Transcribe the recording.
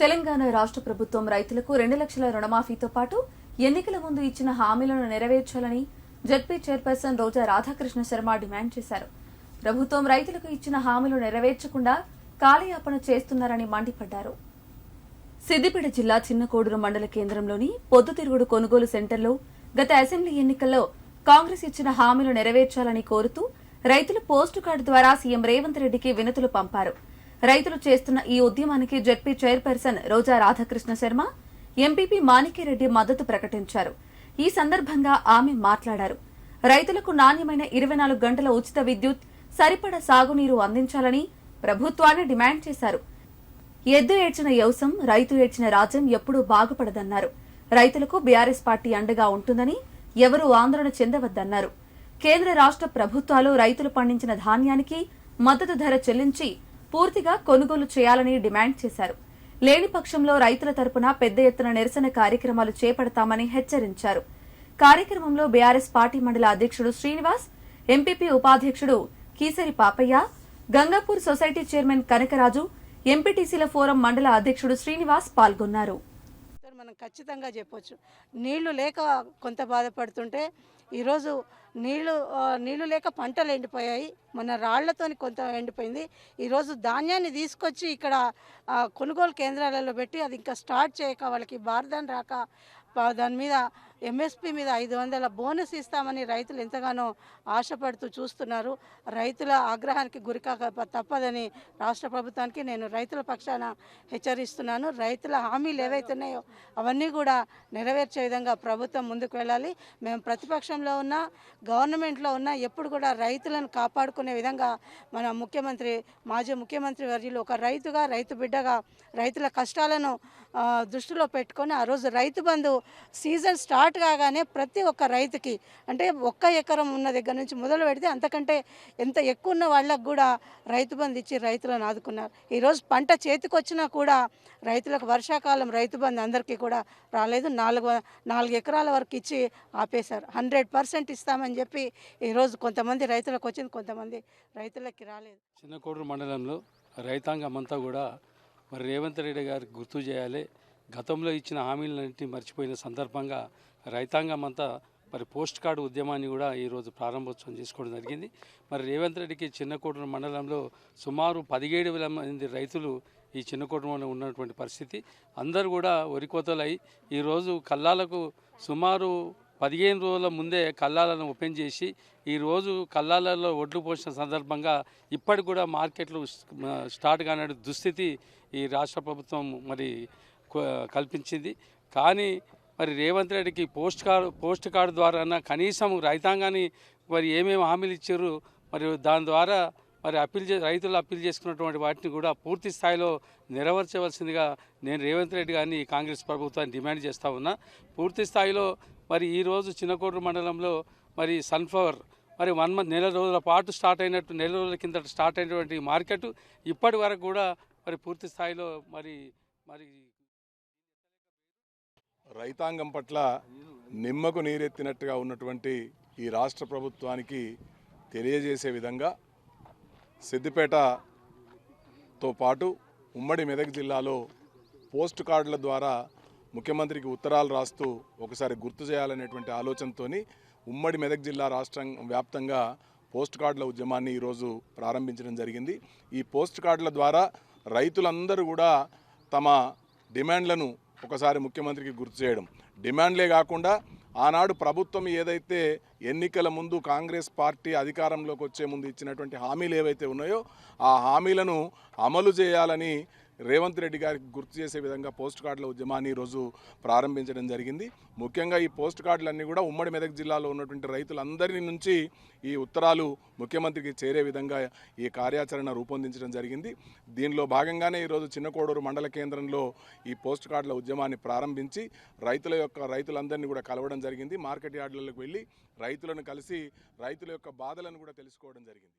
తెలంగాణ రాష్ట్ర ప్రభుత్వం రైతులకు రెండు లక్షల రుణమాఫీతో పాటు ఎన్నికల ముందు ఇచ్చిన హామీలను నెరవేర్చాలని ZP chairperson Roja Radhakrishna Sharma demand చేశారు. ప్రభుత్వం రైతులకు ఇచ్చిన హామీలు నెరవేర్చకుండా కాలయాపన చేస్తున్నారని మండిపడ్డారు. సిద్దిపేట జిల్లా చిన్నకోడూరు మండల కేంద్రంలోని పొద్దుతిరుగుడు కొనుగోలు సెంటర్లో గత అసెంబ్లీ ఎన్నికల్లో కాంగ్రెస్ ఇచ్చిన హామీలు నెరవేర్చాలని కోరుతూ రైతులు పోస్టు కార్డు ద్వారా సీఎం రేవంత్ రెడ్డికి వినతులు పంపారు. రైతులు చేస్తున్న ఈ ఉద్యమానికి ZP chairperson Roja Radhakrishna Sharma MPP Manikyareddy మద్దతు ప్రకటించారు. ఈ సందర్భంగా ఆమె మాట్లాడారు. రైతులకు నాణ్యమైన ఇరవై నాలుగు గంటల ఉచిత విద్యుత్ సరిపడ సాగునీరు అందించాలని ప్రభుత్వాన్ని డిమాండ్ చేశారు. ఎద్దు ఏడ్చిన యవసం రైతు ఏడ్చిన రాజ్యం ఎప్పుడూ బాగుపడదన్నారు. రైతులకు బీఆర్ఎస్ పార్టీ అండగా ఉంటుందని ఎవరూ ఆందోళన చెందవద్దన్నారు. కేంద్ర రాష్ట్ర ప్రభుత్వాలు రైతులు పండించిన ధాన్యానికి మద్దతు ధర చెల్లించి పూర్తిగా కొనుగోలు చేయాలని డిమాండ్ చేశారు. లేని పక్షంలో రైతుల తరపున పెద్ద ఎత్తున నిరసన కార్యక్రమాలు చేపడతామని హెచ్చరించారు. కార్యక్రమంలో బీఆర్ఎస్ పార్టీ మండల అధ్యక్షుడు శ్రీనివాస్ ఎంపీపీ ఉపాధ్యక్షుడు కీసరి పాపయ్య గంగాపూర్ సొసైటీ చైర్మన్ కనకరాజు ఎంపీటీసీల ఫోరం మండల అధ్యక్షుడు శ్రీనివాస్ పాల్గొన్నారు. మనం ఖచ్చితంగా చెప్పొచ్చు. నీళ్ళు లేక కొంత బాధపడుతుంటే ఈరోజు నీళ్ళు నీళ్ళు లేక పంటలు ఎండిపోయాయి. మన రాళ్ళతో కొంత ఎండిపోయింది. ఈరోజు ధాన్యాన్ని తీసుకొచ్చి ఇక్కడ కొనుగోలు కేంద్రాలలో పెట్టి అది ఇంకా స్టార్ట్ చేయక వాళ్ళకి బార్దాన్ రాక దాని మీద ఎంఎస్పి మీద ఐదు వందల బోనస్ ఇస్తామని రైతులు ఎంతగానో ఆశపడుతూ చూస్తున్నారు. రైతుల ఆగ్రహానికి గురికాక తప్పదని రాష్ట్ర ప్రభుత్వానికి నేను రైతుల పక్షాన హెచ్చరిస్తున్నాను. రైతుల హామీలు ఏవైతే ఉన్నాయో అవన్నీ కూడా నెరవేర్చే విధంగా ప్రభుత్వం ముందుకు వెళ్ళాలి. మేము ప్రతిపక్షంలో ఉన్నా గవర్నమెంట్లో ఉన్నా ఎప్పుడు కూడా రైతులను కాపాడుకునే విధంగా మన ముఖ్యమంత్రి మాజీ ముఖ్యమంత్రి వర్యులు ఒక రైతుగా రైతు బిడ్డగా రైతుల కష్టాలను దృష్టిలో పెట్టుకొని ఆ రోజు రైతు బంధు సీజన్ స్టార్ట్ కాగానే ప్రతి ఒక్క రైతుకి అంటే ఒక్క ఎకరం ఉన్న దగ్గర నుంచి మొదలు పెడితే అంతకంటే ఎంత ఎక్కువ ఉన్న వాళ్ళకు కూడా రైతు బంధు ఇచ్చి రైతులను ఆదుకున్నారు. ఈరోజు పంట చేతికొచ్చినా కూడా రైతులకు వర్షాకాలం రైతు బంధు అందరికీ కూడా రాలేదు. నాలుగు నాలుగు ఎకరాల వరకు ఇచ్చి ఆపేశారు. హండ్రెడ్ పర్సెంట్ ఇస్తామని చెప్పి ఈరోజు కొంతమంది రైతులకు వచ్చింది కొంతమంది రైతులకి రాలేదు. చిన్నకోడూరు మండలంలో రైతాంగం అంతా కూడా మరి రేవంత్ రెడ్డి గారికి గుర్తు చేయాలి. గతంలో ఇచ్చిన హామీలన్నింటినీ మర్చిపోయిన సందర్భంగా రైతాంగం అంతా మరి పోస్ట్ కార్డు ఉద్యమాన్ని కూడా ఈరోజు ప్రారంభోత్సవం చేసుకోవడం జరిగింది. మరి రేవంత్ రెడ్డికి చిన్న మండలంలో సుమారు పదిహేడు వేల మంది రైతులు ఈ చిన్న కుటుంబంలో ఉన్నటువంటి పరిస్థితి. అందరూ కూడా వరికోతలై ఈరోజు కల్లాలకు సుమారు పదిహేను రోజుల ముందే కల్లాలను ఓపెన్ చేసి ఈరోజు కల్లాలలో ఒడ్లు పోసిన సందర్భంగా ఇప్పటికి కూడా మార్కెట్లు స్టార్ట్ కాని దుస్థితి ఈ రాష్ట్ర ప్రభుత్వం మరి కల్పించింది. కానీ మరి రేవంత్ రెడ్డికి పోస్ట్ కార్డు పోస్ట్ కార్డు ద్వారా కనీసం రైతాంగాన్ని మరి ఏమేమి హామీలు ఇచ్చారు మరి దాని ద్వారా మరి అప్పీల్ చే రైతులు అప్పీల్ చేసుకున్నటువంటి వాటిని కూడా పూర్తి స్థాయిలో నెరవేర్చవలసిందిగా నేను రేవంత్ రెడ్డి గారిని కాంగ్రెస్ ప్రభుత్వాన్ని డిమాండ్ చేస్తూ ఉన్నా. పూర్తి స్థాయిలో మరి ఈరోజు చిన్నకోటూరు మండలంలో మరి సన్ఫ్లవర్ మరి వన్ మంత్ నెల రోజుల పాటు స్టార్ట్ అయినట్టు నెల రోజుల కింద స్టార్ట్ అయినటువంటి మార్కెట్ ఇప్పటి వరకు కూడా మరి పూర్తి స్థాయిలో మరి మరి రైతాంగం పట్ల నిమ్మకు నీరెత్తినట్టుగా ఉన్నటువంటి ఈ రాష్ట్ర ప్రభుత్వానికి తెలియజేసే విధంగా సిద్దిపేటతో పాటు ఉమ్మడి మెదక్ జిల్లాలో పోస్ట్ కార్డుల ద్వారా ముఖ్యమంత్రికి ఉత్తరాలు రాస్తూ ఒకసారి గుర్తు చేయాలనేటువంటి ఆలోచనతోని ఉమ్మడి మెదక్ జిల్లా రాష్ట్రం వ్యాప్తంగా పోస్ట్ కార్డుల ఉద్యమాన్ని ఈరోజు ప్రారంభించడం జరిగింది. ఈ పోస్ట్ కార్డుల ద్వారా రైతులందరూ కూడా తమ డిమాండ్లను ఒకసారి ముఖ్యమంత్రికి గుర్తు చేయడం. డిమాండ్లే కాకుండా ఆనాడు ప్రభుత్వం ఏదైతే ఎన్నికల ముందు కాంగ్రెస్ పార్టీ అధికారంలోకి వచ్చే ముందు ఇచ్చినటువంటి హామీలు ఏవైతే ఉన్నాయో ఆ హామీలను అమలు చేయాలని రేవంత్ రెడ్డి గారికి గుర్తు చేసే విధంగా పోస్ట్ కార్డుల ఉద్యమాన్ని ఈరోజు ప్రారంభించడం జరిగింది. ముఖ్యంగా ఈ పోస్ట్ కార్డులన్నీ కూడా ఉమ్మడి మెదక్ జిల్లాలో ఉన్నటువంటి రైతులందరి నుంచి ఈ ఉత్తరాలు ముఖ్యమంత్రికి చేరే విధంగా ఈ కార్యాచరణ రూపొందించడం జరిగింది. దీనిలో భాగంగానే ఈరోజు చిన్నకోడూరు మండల కేంద్రంలో ఈ పోస్ట్ కార్డుల ఉద్యమాన్ని ప్రారంభించి రైతుల యొక్క రైతులందరినీ కూడా కలవడం జరిగింది. మార్కెట్ యార్డులకు వెళ్ళి రైతులను కలిసి రైతుల యొక్క బాధలను కూడా తెలుసుకోవడం జరిగింది.